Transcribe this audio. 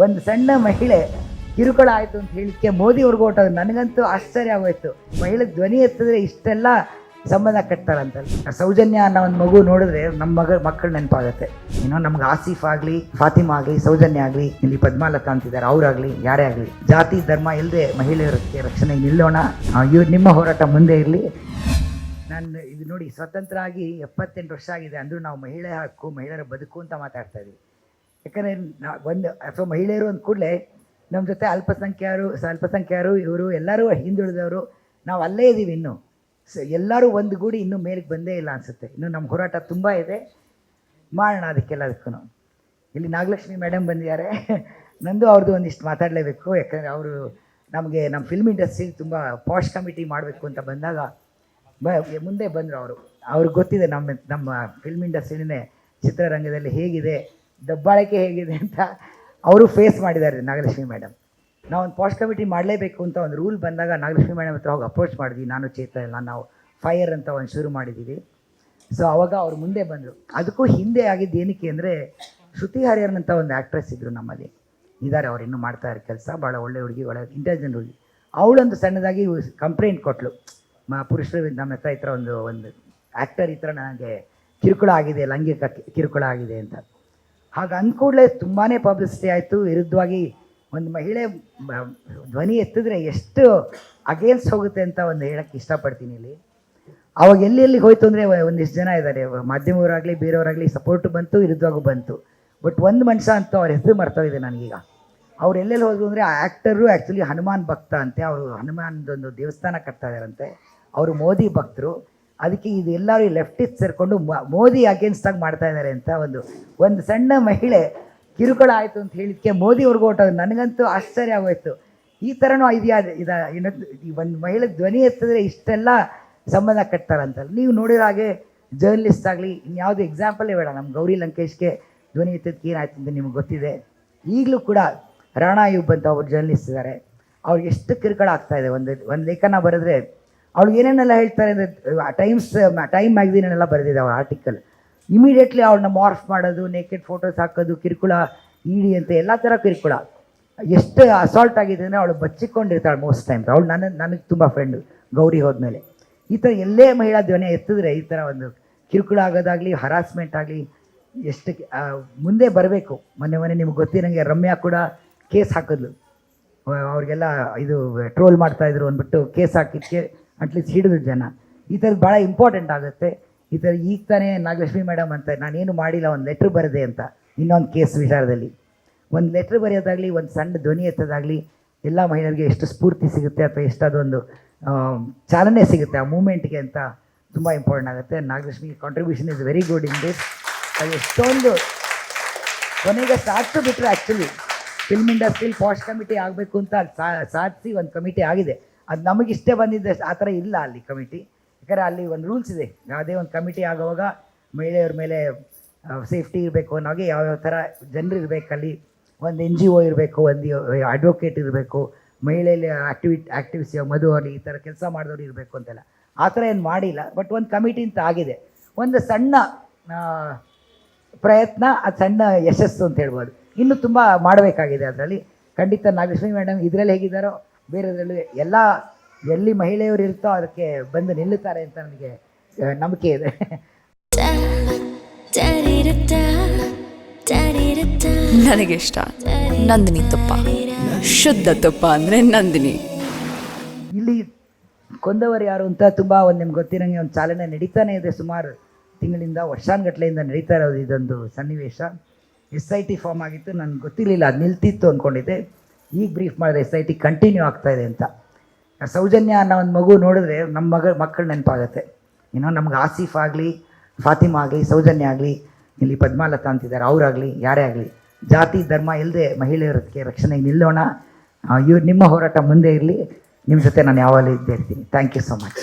ಒಂದು ಸಣ್ಣ ಮಹಿಳೆ ಕಿರುಕುಳ ಆಯಿತು ಅಂತ ಹೇಳಿಕ್ಕೆ ಮೋದಿಯವ್ರಿಗೂ ಹೊಟ್ಟೋದು ನನಗಂತೂ ಆಶ್ಚರ್ಯ ಆಗೋಯ್ತು. ಮಹಿಳೆ ಧ್ವನಿ ಎತ್ತಿದ್ರೆ ಇಷ್ಟೆಲ್ಲ ಸಂಬಂಧ ಕಟ್ತಾರಂತ ಸೌಜನ್ಯ ಅನ್ನೋ ಒಂದು ಮಗು ನೋಡಿದ್ರೆ ನಮ್ಮ ಮಗ, ಮಕ್ಕಳು ನೆನಪಾಗುತ್ತೆ. ಏನೋ ನಮ್ಗೆ ಆಸಿಫ್ ಆಗಲಿ, ಫಾತಿಮಾ ಆಗಲಿ, ಸೌಜನ್ಯ ಆಗಲಿ, ಇಲ್ಲಿ ಪದ್ಮಾಲತಾ ಅಂತಿದ್ದಾರೆ, ಅವರಾಗಲಿ, ಯಾರೇ ಆಗಲಿ. ಜಾತಿ, ಧರ್ಮ ಇಲ್ಲದೆ ಮಹಿಳೆಯರಿಗೆ ರಕ್ಷಣೆ ನಿಲ್ಲೋಣ. ಇವ್ರು ನಿಮ್ಮ ಹೋರಾಟ ಮುಂದೆ ಇರಲಿ. ನಾನು ಇದು ನೋಡಿ ಸ್ವತಂತ್ರ ಆಗಿ ಎಪ್ಪತ್ತೆಂಟು ವರ್ಷ ಆಗಿದೆ ಅಂದರೂ ನಾವು ಮಹಿಳೆ ಹಕ್ಕು, ಮಹಿಳೆಯರ ಬದುಕು ಅಂತ ಮಾತಾಡ್ತಾ ಇದ್ದೀವಿ. ಯಾಕಂದರೆ ಒಂದು, ಅಥವಾ ಮಹಿಳೆಯರು ಅಂದ ಕೂಡಲೇ ನಮ್ಮ ಜೊತೆ ಅಲ್ಪಸಂಖ್ಯಾರು ಅಲ್ಪಸಂಖ್ಯಾರು ಇವರು ಎಲ್ಲರೂ ಹಿಂದುಳಿದವರು, ನಾವು ಅಲ್ಲೇ ಇದ್ದೀವಿ ಇನ್ನೂ. ಸೊ, ಎಲ್ಲರೂ ಒಂದುಗೂಡಿ ಇನ್ನೂ ಮೇಲಕ್ಕೆ ಬಂದೇ ಇಲ್ಲ ಅನಿಸುತ್ತೆ. ಇನ್ನು ನಮ್ಮ ಹೋರಾಟ ತುಂಬ ಇದೆ. ಮಾಡೋಣ ಅದಕ್ಕೆಲ್ಲದಕ್ಕೂ ಇಲ್ಲಿ ನಾಗಲಕ್ಷ್ಮಿ ಮೇಡಮ್ ಬಂದಿದ್ದಾರೆ. ನಂದು ಅವ್ರದ್ದು ಒಂದಿಷ್ಟು ಮಾತಾಡಲೇಬೇಕು. ಯಾಕಂದರೆ ಅವರು ನಮಗೆ ನಮ್ಮ ಫಿಲ್ಮ್ ಇಂಡಸ್ಟ್ರಿ ತುಂಬ ಪಾಶ್ ಕಮಿಟಿ ಮಾಡಬೇಕು ಅಂತ ಬಂದಾಗ ಬ, ಮುಂದೆ ಬಂದರು ಅವರು. ಅವ್ರಿಗೆ ಗೊತ್ತಿದೆ ನಮ್ಮ ನಮ್ಮ ಫಿಲ್ಮ್ ಇಂಡಸ್ಟ್ರಿನೇ ಚಿತ್ರರಂಗದಲ್ಲಿ ಹೇಗಿದೆ. ದಬ್ಬಾಳಿಕೆ ಹೇಗಿದೆ ಅಂತ ಅವರು ಫೇಸ್ ಮಾಡಿದ್ದಾರೆ ನಾಗಲಕ್ಷ್ಮಿ ಮೇಡಮ್ ನಾವು ಒಂದು ಪಾಸ್ಟ್ ಕಮಿಟಿ ಮಾಡಲೇಬೇಕು ಅಂತ ಒಂದು ರೂಲ್ ಬಂದಾಗ ನಾಗಲಕ್ಷ್ಮಿ ಮೇಡಮ್ ಹತ್ರ ಹೋಗಿ ಅಪ್ರೋಚ್ ಮಾಡಿದ್ವಿ. ನಾನು ಚೇತನ ನಾವು ಫೈರ್ ಅಂತ ಒಂದು ಶುರು ಮಾಡಿದ್ದೀವಿ. ಸೊ ಅವಾಗ ಅವ್ರು ಮುಂದೆ ಬಂದರು. ಅದಕ್ಕೂ ಹಿಂದೆ ಆಗಿದ್ದು ಏನಕ್ಕೆ ಅಂದರೆ ಶ್ರುತಿ ಹರಿಹರನ್ ಒಂದು ಆ್ಯಕ್ಟ್ರೆಸ್ ಇದ್ದರು ನಮ್ಮಲ್ಲಿ. ಇದ್ದಾರೆ ಅವ್ರು ಇನ್ನೂ ಮಾಡ್ತಾ ಇರೋ ಕೆಲಸ. ಭಾಳ ಒಳ್ಳೆ ಹುಡುಗಿ, ಒಳ್ಳೆ ಇಂಟೆಲಿಜೆಂಟ್ ಹುಡುಗಿ. ಅವಳೊಂದು ಸಣ್ಣದಾಗಿ ಕಂಪ್ಲೇಂಟ್ ಕೊಟ್ಟಳು ಮ, ಪುರುಷರು ನಮ್ಮ ಹತ್ರ ಈ ಥರ ಒಂದು ಒಂದು ಆ್ಯಕ್ಟರ್ ಈ ಥರ ನನಗೆ ಕಿರುಕುಳ ಆಗಿದೆ, ಲೈಂಗಿಕ ಕಿರುಕುಳ ಆಗಿದೆ ಅಂತ. ಹಾಗೆ ಅಂದ್ಕೂಡಲೇ ತುಂಬಾ ಪಬ್ಲಿಸಿಟಿ ಆಯಿತು. ವಿರುದ್ಧವಾಗಿ ಒಂದು ಮಹಿಳೆ ಧ್ವನಿ ಎತ್ತಿದ್ರೆ ಎಷ್ಟು ಅಗೇನ್ಸ್ಟ್ ಹೋಗುತ್ತೆ ಅಂತ ಒಂದು ಹೇಳಕ್ಕೆ ಇಷ್ಟಪಡ್ತೀನಿ ಇಲ್ಲಿ. ಅವಾಗ ಎಲ್ಲಿ ಎಲ್ಲಿ ಹೋಯ್ತು ಅಂದರೆ ಒಂದಿಷ್ಟು ಜನ ಇದ್ದಾರೆ ಮಾಧ್ಯಮವರಾಗಲಿ ಬೇರೆಯವರಾಗಲಿ ಸಪೋರ್ಟ್ ಬಂತು, ವಿರುದ್ಧವಾಗೂ ಬಂತು. ಬಟ್ ಒಂದು ಮನುಷ್ಯ ಅಂತೂ ಅವ್ರ ಹೆಸರು ಮರ್ತೋಗಿದೆ ನನಗೀಗ. ಅವ್ರು ಎಲ್ಲೆಲ್ಲಿ ಹೋದ್ರು ಅಂದರೆ ಆ ಆ್ಯಕ್ಟರು ಆ್ಯಕ್ಚುಲಿ ಹನುಮಾನ್ ಭಕ್ತ ಅಂತೆ. ಅವರು ಹನುಮಾನ್ದೊಂದು ದೇವಸ್ಥಾನ ಕಟ್ತಾ ಇದ್ದಾರಂತೆ ಅವರು ಮೋದಿ ಭಕ್ತರು. ಅದಕ್ಕೆ ಇದು ಎಲ್ಲರೂ ಲೆಫ್ಟಿಸ್ಟ್ ಸೇರಿಕೊಂಡು ಮೋದಿ ಅಗೇನ್ಸ್ಟ್ ಆಗಿ ಮಾಡ್ತಾ ಇದ್ದಾರೆ ಅಂತ ಒಂದು ಒಂದು ಸಣ್ಣ ಮಹಿಳೆ ಕಿರುಕುಳ ಆಯಿತು ಅಂತ ಹೇಳಿದ್ಕೆ ಮೋದಿಯವ್ರಿಗೂ ಹೊಟ್ಟೋದು ನನಗಂತೂ ಆಶ್ಚರ್ಯ ಆಗೋಯ್ತು. ಈ ಥರನೂ ಇದೆಯಾ, ಇದ, ಇನ್ನೊಂದು, ಈ ಒಂದು ಮಹಿಳೆ ಧ್ವನಿ ಎತ್ತಿದ್ರೆ ಇಷ್ಟೆಲ್ಲ ಸಂಬಂಧ ಕಟ್ತಾರಂತಲ್ಲ. ನೀವು ನೋಡಿರೋ ಹಾಗೆ ಜರ್ನಲಿಸ್ಟ್ ಆಗಲಿ, ಇನ್ಯಾವುದು ಎಕ್ಸಾಂಪಲೇ ಬೇಡ. ನಮ್ಮ ಗೌರಿ ಲಂಕೇಶ್ಗೆ ಧ್ವನಿ ಎತ್ತಿದ್ದಕ್ಕೆ ಏನಾಯ್ತು ಅಂತ ನಿಮ್ಗೆ ಗೊತ್ತಿದೆ. ಈಗಲೂ ಕೂಡ ರಾಣಾ ಅಯ್ಯೂಬ್ ಅಂತ ಅವ್ರು ಜರ್ನಲಿಸ್ಟ್ ಇದ್ದಾರೆ ಅವ್ರಿಗೆ ಎಷ್ಟು ಕಿರುಕುಳ ಆಗ್ತಾಯಿದೆ ಒಂದು ಒಂದು ಲೇಖನ ಬರೆದ್ರೆ ಅವ್ಳು ಏನೇನೆಲ್ಲ ಹೇಳ್ತಾರೆ ಅಂದರೆ ಟೈಮ್ಸ್ ಟೈಮ್ ಮ್ಯಾಗ್ಝೀನೆಲ್ಲ ಬರೆದಿದೆ ಅವ್ರ ಆರ್ಟಿಕಲ್ ಇಮಿಡಿಯೇಟ್ಲಿ ಅವಳನ್ನ ಮಾರ್ಫ್ ಮಾಡೋದು ನೇಕೆಡ್ ಫೋಟೋಸ್ ಹಾಕೋದು, ಕಿರುಕುಳ, ಈಡಿ ಅಂತ ಎಲ್ಲ ಥರ ಕಿರುಕುಳ. ಎಷ್ಟು ಅಸಾಲ್ಟ್ ಆಗಿದೆ ಅಂದರೆ ಅವಳು ಬಚ್ಚಿಕೊಂಡಿರ್ತಾಳೆ ಮೋಸ್ಟ್ ಟೈಮ್ಸ್ ಅವಳು ನನ್ನ, ನನಗೆ ತುಂಬ ಫ್ರೆಂಡು ಗೌರಿ ಹೋದ್ಮೇಲೆ. ಈ ಥರ ಎಲ್ಲೇ ಮಹಿಳಾ ಧ್ವನಿ ಎತ್ತಿದ್ರೆ ಈ ಥರ ಒಂದು ಕಿರುಕುಳ ಆಗೋದಾಗಲಿ ಹರಾಸ್ಮೆಂಟ್ ಆಗಲಿ, ಎಷ್ಟು ಮುಂದೆ ಬರಬೇಕು. ಮೊನ್ನೆ ಮೊನ್ನೆ ನಿಮ್ಗೆ ಗೊತ್ತಿರಂಗೆ ರಮ್ಯಾ ಕೂಡ ಕೇಸ್ ಹಾಕಿದ್ಲು. ಅವ- ಅವ್ರಿಗೆಲ್ಲ ಇದು ಟ್ರೋಲ್ ಮಾಡ್ತಾಯಿದ್ರು ಅಂದ್ಬಿಟ್ಟು ಕೇಸ್ ಹಾಕಿದ್ದಕ್ಕೆ ಅಟ್ಲೀಸ್ಟ್ ಹಿಡಿದ್ರು ಜನ. ಈ ಥರದ್ದು ಭಾಳ ಇಂಪಾರ್ಟೆಂಟ್ ಆಗುತ್ತೆ. ಈ ಥರ ಈಗ ತಾನೇ ನಾಗಲಕ್ಷ್ಮಿ ಮೇಡಮ್ ಅಂತ ನಾನೇನು ಮಾಡಿಲ್ಲ, ಒಂದು ಲೆಟ್ರ್ ಬರೆದೆ ಅಂತ. ಇನ್ನೊಂದು ಕೇಸ್ ವಿಚಾರದಲ್ಲಿ. ಒಂದು ಲೆಟ್ರ್ ಬರೆಯೋದಾಗಲಿ, ಒಂದು ಸಣ್ಣ ಧ್ವನಿ ಎತ್ತೋದಾಗಲಿ, ಎಲ್ಲ ಮಹಿಳೆಯರಿಗೆ ಎಷ್ಟು ಸ್ಫೂರ್ತಿ ಸಿಗುತ್ತೆ ಅಥವಾ ಎಷ್ಟು ಅದೊಂದು ಚಾಲನೆ ಸಿಗುತ್ತೆ ಆ ಮೂಮೆಂಟ್ಗೆ ಅಂತ ತುಂಬ ಇಂಪಾರ್ಟೆಂಟ್ ಆಗುತ್ತೆ. Nagalakshmi contribution is very good in this ಅದು ಎಷ್ಟೊಂದು ಕೊನೆಗೆ ಸಾಧಿಸು ಬಿಟ್ಟರೆ ಆ್ಯಕ್ಚುಲಿ ಫಿಲ್ಮ್ ಇಂಡಸ್ಟ್ರಿಲಿ ಪಾಸ್ಟ್ ಕಮಿಟಿ ಆಗಬೇಕು ಅಂತ ಸಾಧಿಸಿ ಒಂದು ಕಮಿಟಿ ಆಗಿದೆ. ಅದು ನಮಗಿಷ್ಟೇ ಬಂದಿದ್ದೆ ಆ ಥರ ಇಲ್ಲ ಅಲ್ಲಿ ಕಮಿಟಿ ಯಾಕಂದರೆ ಅಲ್ಲಿ ಒಂದು ರೂಲ್ಸ್ ಇದೆ. ಯಾವುದೇ ಒಂದು ಕಮಿಟಿ ಆಗುವಾಗ ಮಹಿಳೆಯರ ಮೇಲೆ ಸೇಫ್ಟಿ ಇರಬೇಕು ಅನ್ನೋಗೆ ಯಾವ್ಯಾವ ಥರ ಜನರು ಇರಬೇಕಲ್ಲಿ ಒಂದು ಎನ್ ಜಿ ಒ ಇರಬೇಕು, ಒಂದು ಅಡ್ವೊಕೇಟ್ ಇರಬೇಕು, ಮಹಿಳೆಯಲ್ಲಿ ಆ್ಯಕ್ಟಿವಿಟ್ ಆ್ಯಕ್ಟಿವಿಸ್ ಮಧು ಅವರಲ್ಲಿ ಈ ಥರ ಕೆಲಸ ಮಾಡಿದವ್ರು ಇರಬೇಕು ಅಂತೆಲ್ಲ. ಆ ಥರ ಏನು ಮಾಡಿಲ್ಲ. ಬಟ್ ಒಂದು ಕಮಿಟಿ ಅಂತ ಆಗಿದೆ. ಒಂದು ಸಣ್ಣ ಪ್ರಯತ್ನ, ಅದು ಸಣ್ಣ ಯಶಸ್ಸು ಅಂತ ಹೇಳ್ಬೋದು. ಇನ್ನೂ ತುಂಬ ಮಾಡಬೇಕಾಗಿದೆ ಅದರಲ್ಲಿ. ಖಂಡಿತ ನಾಗಲಕ್ಷ್ಮಿ ಮೇಡಮ್ ಇದರಲ್ಲಿ ಹೇಗಿದ್ದಾರೋ ಬೇರೆದ್ರಲ್ಲೂ ಎಲ್ಲ ಎಲ್ಲಿ ಮಹಿಳೆಯರು ಇರ್ತೋ ಅದಕ್ಕೆ ಬಂದು ನಿಲ್ಲುತ್ತಾರೆ ಅಂತ ನನಗೆ ನಂಬಿಕೆ ಇದೆ. ನನಗಿಷ್ಟ ನಂದಿನಿ ತುಪ್ಪ. ಶುದ್ಧ ತುಪ್ಪ ಅಂದರೆ ನಂದಿನಿ. ಇಲ್ಲಿ ಕೊಂದವರು ಯಾರು ಅಂತ ತುಂಬ ಒಂದು ನಿಮ್ಗೆ ಗೊತ್ತಿರಂಗೆ ಒಂದು ಚಾಲನೆ ನಡೀತಾನೆ ಇದೆ ಸುಮಾರು ತಿಂಗಳಿಂದ ವರ್ಷಾನ್ಗಟ್ಲೆಯಿಂದ ನಡೀತಾ ಇರೋದು ಇದೊಂದು ಸನ್ನಿವೇಶ. ಎಸ್ ಐ ಟಿ ಫಾರ್ಮ್ ಆಗಿತ್ತು ನನಗೆ ಗೊತ್ತಿರಲಿಲ್ಲ ಅದು ನಿಲ್ತಿತ್ತು ಅಂದ್ಕೊಂಡಿದ್ದೆ ಈಗ ಬ್ರೀಫ್ ಮಾಡಿದ್ರೆ ಎಸ್ ಐ ಟಿ ಕಂಟಿನ್ಯೂ ಆಗ್ತಾ ಇದೆ ಅಂತ. ಸೌಜನ್ಯ ಅನ್ನೋ ಒಂದು ಮಗು ನೋಡಿದ್ರೆ ನಮ್ಮ ಮಗ, ಮಕ್ಕಳು ನೆನಪಾಗುತ್ತೆ. ಏನೋ ನಮ್ಗೆ ಆಸಿಫ್ ಆಗಲಿ, ಫಾತಿಮಾ ಆಗಲಿ, ಸೌಜನ್ಯ ಆಗಲಿ, ಇಲ್ಲಿ ಪದ್ಮಾಲತಾ ಅಂತಿದ್ದಾರೆ, ಅವರಾಗಲಿ, ಯಾರೇ ಆಗಲಿ. ಜಾತಿ, ಧರ್ಮ ಇಲ್ಲದೆ ಮಹಿಳೆಯರಕ್ಕೆ ರಕ್ಷಣೆ ನಿಲ್ಲೋಣ. ಇವ್ರು ನಿಮ್ಮ ಹೋರಾಟ ಮುಂದೆ ಇರಲಿ. ನಿಮ್ಮ ಜೊತೆ ನಾನು ಯಾವಾಗಲೂ ಇದ್ದೇ ಇರ್ತೀನಿ. Thank you so much